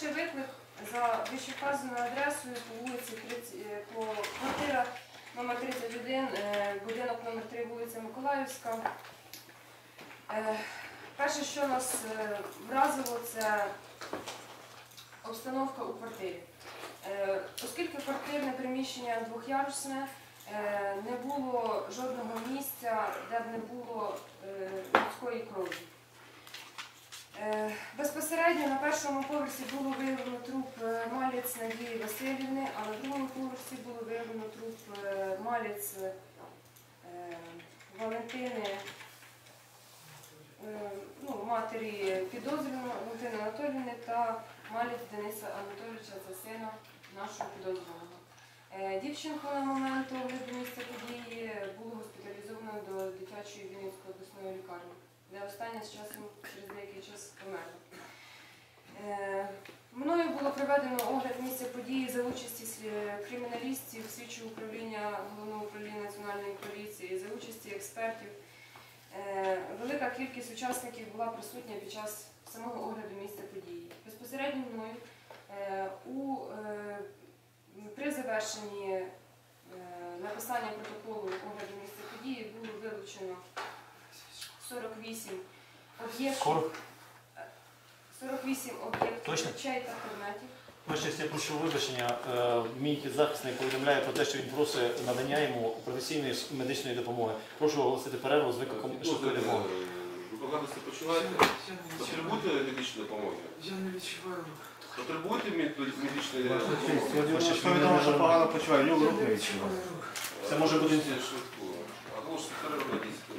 Перший виклик за вищевказаною адресою по вулиці 30, е, по квартира номер 31, е, будинок номер 3, вулиця Миколаївська. Е, Перше, що нас вразило, це обстановка у квартирі. Оскільки квартирне приміщення двохярусне, не було жодного місця, де б не було людської крові. Безпосередньо на першому поверсі було виявлено труп е, малець Надії Васильівни, а на другому поверсі було виявлено труп е, малець е, Валентини, ну, матері підозрюваного Валентини Анатоліївни та малець Дениса Анатолійовича, це сина нашого підозрюваного. Дівчинку на момент огляду місця події було госпіталізовано до дитячої Вінницької обласної лікарні де остання з часом через деякий час померла. Е, Мною було проведено огляд місця події за участі криміналістів, слідчого управління головного управління національної поліції, за участі експертів. Е, Велика кількість учасників була присутня під час самого огляду місця події. Безпосередньо мною е, у, е, при завершенні е, написання протоколу огляду місця події було вилучено 48 об'єктів. 40? 48 об'єктів Точно? речей та предметів. Ваша я прошу вибачення. Е, Мій підзахисний повідомляє про те, що він просить надання йому професійної медичної допомоги. Прошу оголосити перерву з викликом швидкої допомоги. Ви погано себе почуваєте? Потребуєте медичної допомоги? Я не відчуваю. Потребуєте мед- медичної допомоги? думаю, що що погано почуваю, його рух не відчуваю. Це може бути Швидку. Оголошуйте перерву на 10